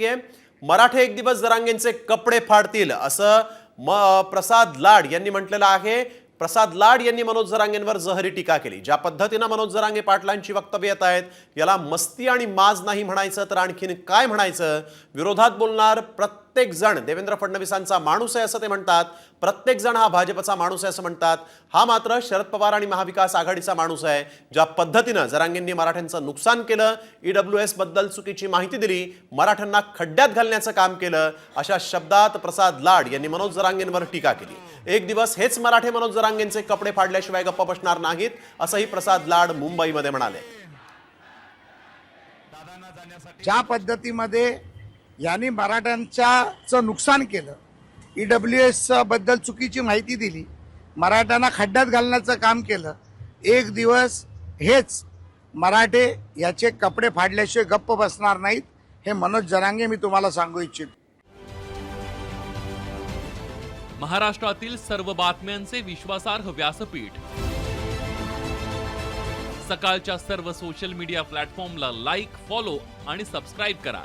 येते मराठे एक दिवस जरांगेंचे कपडे फाडतील असं म प्रसाद लाड यांनी म्हटलेलं आहे. प्रसाद लाड यांनी मनोज जरांगेंवर जहरी टीका केली. ज्या पद्धतीनं मनोज जरांगे पाटलांची वक्तव्य येत आहेत याला मस्ती आणि माज नाही म्हणायचं तर आणखीन काय म्हणायचं? विरोधात बोलणार प्रत्येक प्रत्येक जण देवेंद्र फडणवीसांचा माणूस आहे असं ते म्हणतात. प्रत्येक जण हा भाजपचा माणूस आहे असं म्हणतात. हा मात्र शरद पवार आणि महाविकास आघाडीचा माणूस आहे ज्या पद्धतीनं जरांगेंनी मराठ्यांचं नुकसान केलं ईडब्ल्यू एसबद्दल चुकीची माहिती दिली मराठ्यांना खड्ड्यात घालण्याचं काम केलं अशा शब्दात प्रसाद लाड यांनी मनोज जरांगेंवर टीका केली. एक दिवस हेच मराठे मनोज जरांगेंचे कपडे फाडल्याशिवाय गप्प बसणार नाहीत असंही प्रसाद लाड मुंबईमध्ये म्हणाले. ज्या पद्धतीमध्ये यांनी मराठ्यांच्याचं नुकसान केलं. ई डब्ल्यू एसबद्दल चुकीची माहिती दिली. मराठ्यांना खड्ड्यात घालण्याचं काम केलं. एक दिवस हेच मराठे याचे कपडे फाडल्याशिवाय गप्प बसणार नाहीत हे मनोज जरांगे मी तुम्हाला सांगू इच्छितो. महाराष्ट्रातील सर्व बातम्यांचे विश्वासार्ह व्यासपीठ. सकाळच्या सर्व सोशल मीडिया प्लॅटफॉर्मला लाईक फॉलो आणि सबस्क्राईब करा.